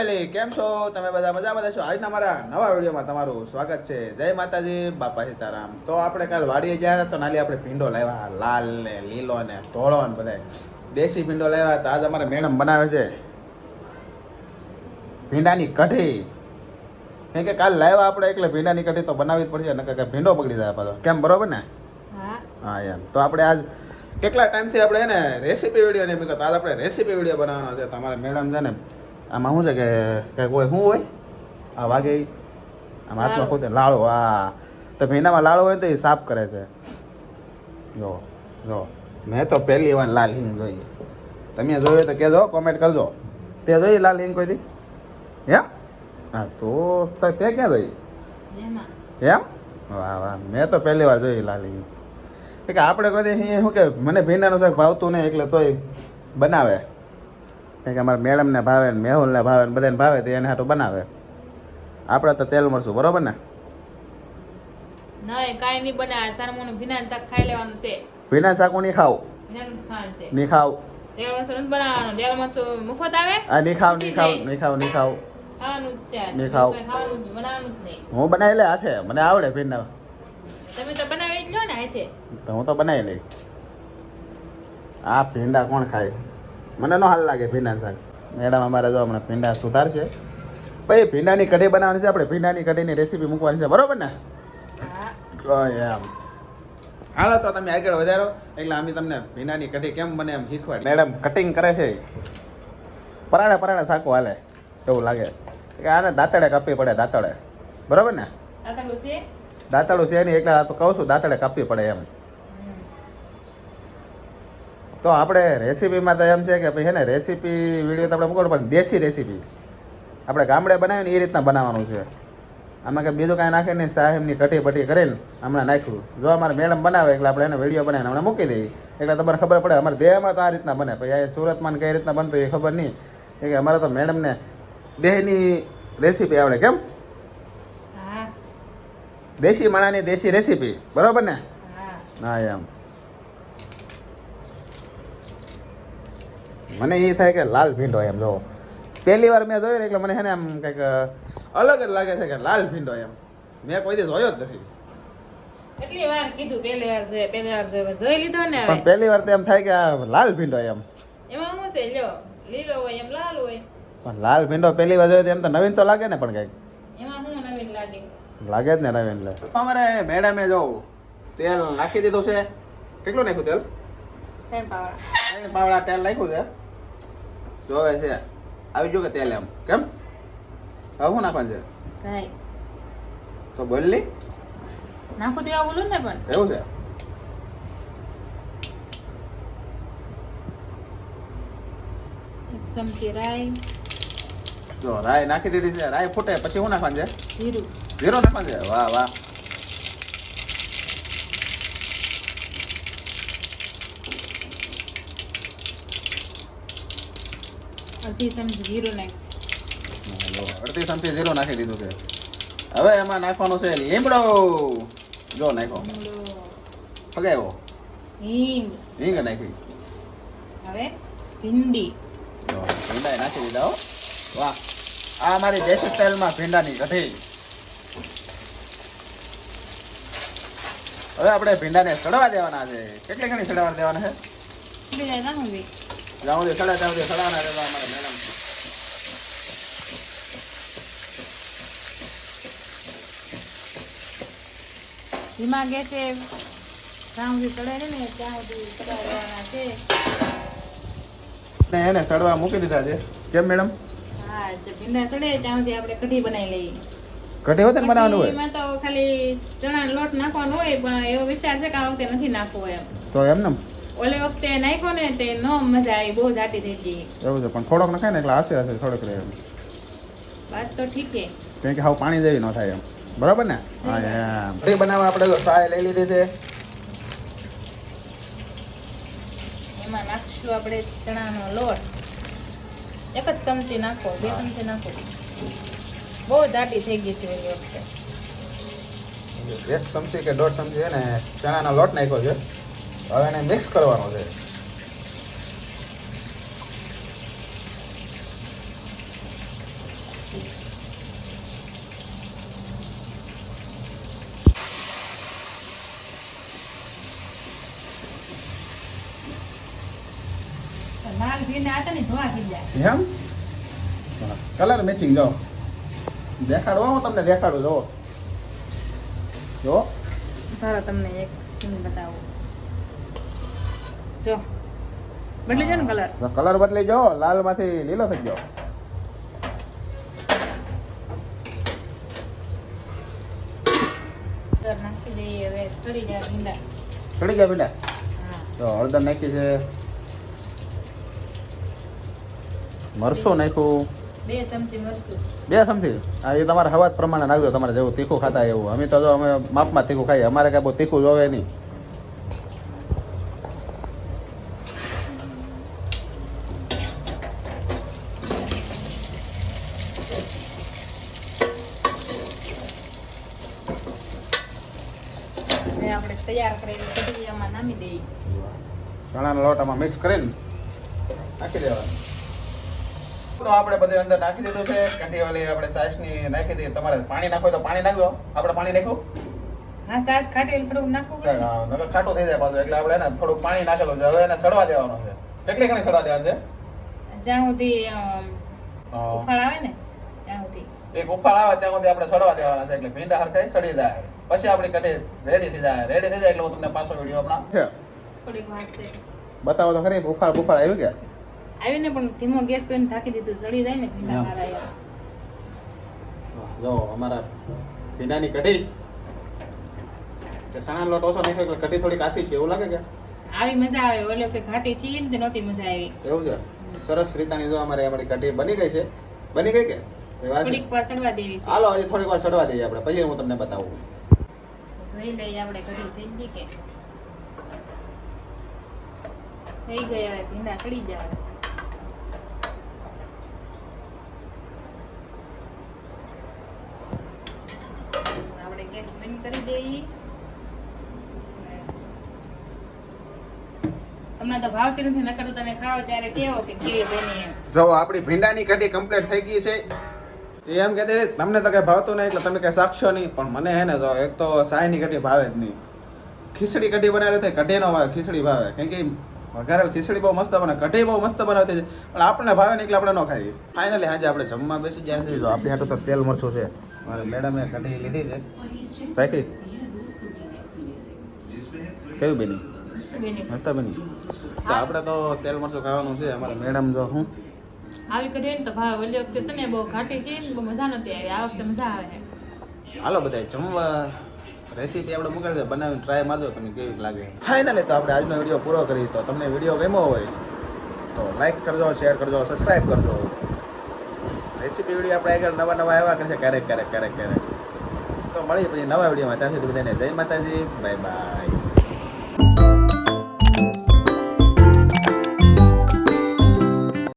Family કેમ છો? તમે બધા મજામાં છો? આજના મારા નવા વિડીયોમાં તમારું સ્વાગત છે. જય માતાજી બાપા સીતારામ. તો આપણે કાલ વાડીએ ગયા હતા તો નાલી આપણે ભીંડો લાવ્યા લાલ ને લીલો ને ધોળો ને બધા દેશી ભીંડો લાવ્યા હતા. આજ અમારે મેડમ બનાવે છે. ભીંડાની કઢી. કેમ કે કાલ લાવ્યા આપણે એટલે ભીંડાની કઢી તો બનાવવી જ પડશે નકર કે ભીંડો પકડી જાય પાછો. કેમ બરોબર ને? હા. એમ. તો આપણે આજ કેટલા ટાઈમથી આપણે એને રેસીપી વીડિયો ને મેં કહો તો આજ આપણે રેસીપી વીડિયો બનાવવાનો છે. તમારે મેડમ છે ને આમાં શું છે કે કે કોઈ શું હોય આ વાગે આમ હાથમાં ખોતે લાળો હા તો ભીંડામાં લાળો હોય તો એ સાફ કરે છે જો જો મેં તો પહેલી વાર લાલ હિંગ જોઈ તમે જોયું તો કહેજો કોમેન્ટ કરજો તે જોઈ લાલ હિંગ કોઈ દી હે હા તો તો ક્યાં જોઈ એમ વાહ વાહ મેં તો પહેલી વાર જોઈ લાલી કે આપણે કોઈ શું કે મને ભીનાનું શાક ભાવતું નહીં એટલે તોય બનાવે કે અમારા મેડમને ભાવે ને મેહુલને ભાવે ને બધાને ભાવે તો એને હાટું બનાવે. આપણે તો તેલ મળશું બરોબર ને? નહીં કાંઈ નહીં બને આ ચારમોનું ભીના શાક ખાઈ લેવાનું છે. ભીંડા શાકું નહીં ખાવ નહીં ખાવ તેલ મરચું નથી બનાવવાનું. તેલ મરચું મફત આવે? આ નહીં ખાવ નહીં ખાવ નહીં ખાવ નહીં ખાવ નહીં હું બનાવી લે હાથે. મને આવડે ભીંડા તમે તો બનાવી જ લો ને હાથે. તો હું તો બનાવી લઈ આ ભીંડા કોણ ખાય? મને ન હાલ લાગે ભીંડા શાક. મેડમ અમારે જો હમણાં ભીંડા સુધાર છે પછી ભીંડાની કઢી બનાવવાની છે આપણે ભીંડાની કઢીની રેસીપી મૂકવાની છે. બરોબર ને? એમ. હાલો તો તમે આગળ વધારો. એટલે અમે તમને ભીંડાની કઢી કેમ બને એમ શીખવાડી મેડમ કટિંગ કરે છે. પરાણે પરાણે શાકો હાલે. એવું લાગે. કે આને દાંતડે કાપવી પડે દાંતડે. બરોબર ને? દાંતડું છે? નહીં એટલે તો કહું છું દાંતડે કાપવી પડે એમ. તો આપણે રેસીપીમાં તો એમ છે કે ભાઈ છે ને રેસીપી વીડિયો તો આપણે મૂકવાનું પણ દેશી રેસીપી. આપણે ગામડે બનાવીને એ રીતના બનાવવાનું છે. આમાં કે બીજું કાંઈ નાખે નહીં સાહેબની કટી પટી કરીને હમણાં નાખ્યું. જો અમારે મેડમ બનાવે એટલે આપણે એને વીડિયો બનાવીને હમણાં મૂકી દઈએ. એટલે તમારે ખબર પડે અમારે દેહમાં તો આ રીતના બને. પછી અહીંયા સુરતમાં કઈ રીતના બનતું એ ખબર નહીં. કે અમારે તો મેડમને દેહની રેસીપી આવડે કેમ? દેશી માણાની દેશી રેસીપી. બરાબર ને? હા. હા એમ. મને એ થાય કે લાલ ભીંડો એમ જો. પહેલી વાર મેં જોયો ને એટલે મને છે ને આમ કંઈક અલગ જ લાગે છે કે લાલ ભીંડો એમ. મેં કોઈ દિવસ જોયો જ નથી. કેટલી વાર કીધું પહેલી વાર જોઈએ પહેલી વાર જોઈએ જોઈ લીધો ને પણ પહેલી વાર તો એમ થાય કે આ લાલ ભીંડો એમ. એમાં શું છે લ્યો લીલો હોય એમ લાલ હોય. પણ લાલ ભીંડો પહેલી વાર જોયો તો એમ તો નવીન તો લાગે ને પણ કંઈક. એમાં શું નવીન લાગે? લાગે જ ને નવીન એટલે અમારે મેડમે જો તેલ નાખી દીધું છે. કેટલું નાખ્યું તેલ? ત્રણ પાવડા. ત્રણ પાવડા તેલ નાખ્યું છે. જોવે છે આવી જો કે તેલ એમ કેમ? હવે શું નાખવાનું છે? રાઈ તો બોલલી? નાખું તો બોલું ને પણ. એવું છે? એક ચમચી રાઈ. જો રાઈ નાખી દીધી છે રાઈ ફૂટે પછી શું નાખવાનું છે? જીરું. જીરું નાખવાનું છે? વાહ વાહ. અડધી ચમચી જીરું નાખ અડધી ચમચી જીરો નાખી દીધું છે હવે એમાં નાખવાનું છે લીમડો જો નાખો ફગાવ્યો હિંગ હિંગ નાખી હવે ભીંડી જો ભીંડા નાખી દીધા હો વાહ આ અમારી દેશી સ્ટાઇલમાં ભીંડાની કઢી હવે આપણે ભીંડાને સડવા દેવાના છે કેટલી ઘણી સડવા દેવાના છે જ્યાં સુધી સડે ત્યાં સુધી સડવાના રહેવા અમારે મેડમ ધીમા ગેસે જ્યાં સુધી ચડે ને ત્યાં સુધી ચડવા છે ને એને સડવા મૂકી દીધા છે કેમ મેડમ હા ભીંડા ચડે ત્યાં સુધી આપણે કઢી બનાવી લઈએ કઢી હોતે બનાવવાનું હોય તો ખાલી ચણા લોટ નાખવાનો હોય પણ એવો વિચાર છે કે આ વખતે નથી નાખવો એમ તો એમ ને ઓલી વખતે નાખ્યો ને તે ન મજા આવી બહુ જાટી થઈ ગઈ. એવું છે પણ થોડોક નખાય ને એટલે આસે આસે થોડોક રહે વાત તો ઠીક છે. કેમ કે હાવ પાણી જેવી ન થાય એમ. બરાબર ને? હા એમ. કઢી બનાવવા આપણે તો સાય લઈ લીધી છે. એમાં નાખશું આપણે ચણાનો લોટ. એક જ ચમચી નાખો બે ચમચી નાખો. બહુ જાટી થઈ ગઈ હતી ઓલી વખતે. એક ચમચી કે દોઢ ચમચી છે ને ચણાનો લોટ નાખ્યો છે. હવે એને મિક્સ કરવાનો છે. એમ? કલર મેચિંગ જાઓ દેખાડો હું તમને દેખાડું જો. જો. તમને એક સીન બતાવું. જો. બદલી જો ને કલર કલર બદલી જો લાલમાંથી લીલો થઈ ગયો. નાખી દઈએ હવે ચડી જાય ભીંડા ચડી ગયા બેટા તો હળદર નાખી છે. મરસું નાખ્યું. બે ચમચી મરસું બે ચમચી? હા એ તમારા હવાજ પ્રમાણે નાખજો તમારે જેવું તીખું ખાતા એવું. અમે તો જો અમે માપમાં તીખું ખાઈએ. અમારે કાંઈ બહુ તીખું જોવે નહીં. હવે આપણે તૈયાર કરેલી કઢી આમાં નામી દઈએ. ચણાના લોટામાં મિક્સ કરીને નાખી દેવાનું. તો આપણે બધું અંદર નાખી દીધું છે. કઢી વાળી આપણે સાસની નાખી દઈએ. તમારે પાણી નાખવું તો પાણી નાખજો. આપણે પાણી નાખ્યું? હા સાસ ખાટી થોડું નાખવું પડે. ખાટું થઈ જાય પાછું. એટલે આપણે એને થોડું પાણી નાખેલું છે. હવે એને સડવા દેવાનું છે. કેટલી ઘણી સડવા દેવાનું છે? જ્યાં સુધી ઉફાળ આવે ને ત્યાં સુધી. એક ઉફાળ આવે ત્યાં સુધી આપણે સડવા દેવાના છે. એટલે ભીંડા હરખાઈ સડી જાય. પછી આપણી કઢી રેડી થઈ જાય. રેડી થઈ જાય એટલે હું તમને પાછો વીડિયો હમણાં થોડીક વાર છે. બતાવો તો ખરી બુખાર બુફાળ આવ્યું કે? આવીને પણ ધીમો ગેસ કરીને ઢાંકી દીધું. ચડી જાય ને ભીંડા મારા જો અમારા ભીંડાની કઢી. સણા લોટ ઓછો નાખ્યો એટલે કઢી થોડી કાસી છે. એવું લાગે કે? આવી મજા આવે. ઓલે વખતે ઘાટી ચીલી ને તે નહોતી મજા આવી. એવું છે? સરસ રીતાની જો અમારે અમારી કઢી બની ગઈ છે. બની ગઈ કે? થોડીક વાર ચડવા દેવી છે. હાલો હજી થોડીક વાર ચડવા દઈએ આપણે. પછી હું તમને બતાવું. જોઈ લઈએ આપણે કઢી થઈ ગઈ કે. થઈ ગઈ હવે ભીંડા ચડી જાય આપણે ગેસ બંધ કરી દઈએ. તમને તો ભાવતી નથી, નકર તમે ખાઓ ત્યારે કેવો કે કેવી બની જો આપણી ભીંડાની કઢી કમ્પ્લીટ થઈ ગઈ છે. એ એમ કહેતી હતી, તમને તો કઈ ભાવતું નહીં એટલે તમે કઈ સાક્ષો નહીં. પણ મને હે ને જો એક તો સાયની કઢી ભાવે જ નહીં. ખીચડી કઢી બનાવેલી હતી કઢી નો ભાવે ખીચડી ભાવે. કેમ કે વઘારેલ ખીચડી બહુ મસ્ત બને કઢી બહુ મસ્ત બનાવતી છે પણ આપણને ભાવે નહીં એટલે આપણે ન ખાઈએ. ફાઇનલી આજે આપણે જમવા બેસી ગયા છે આપણે આપણી હાટું તો તેલ મરચું છે. મારે મેડમે કઢી લીધી છે. સાખી કેવી બની? બની. મસ્ત બની. તો આપણે તો તેલ મરચું ખાવાનું છે. અમારે મેડમ જો હું આવી કરી ને તો ભાવ. ઓલી વખતે છે ને બહુ ઘાટી છે બહુ મજા નથી આવી. આ વખતે મજા આવે હાલો બધા જમવા રેસીપી આપણે મોકલશે બનાવીને ટ્રાય મારજો તમે કેવી લાગે. ફાઇનલી તો આપણે આજનો વીડિયો પૂરો કરી તો તમને વીડિયો ગમ્યો હોય, તો લાઈક કરજો શેર કરજો સબસ્ક્રાઈબ કરજો. રેસીપી વીડિયો આપણે આગળ નવા નવા આવ્યા કરશે, ક્યારેક ક્યારેક ક્યારેક ક્યારેક. તો મળીએ પછી નવા વિડીયોમાં ત્યાં સુધી બધાને જય માતાજી બાય બાય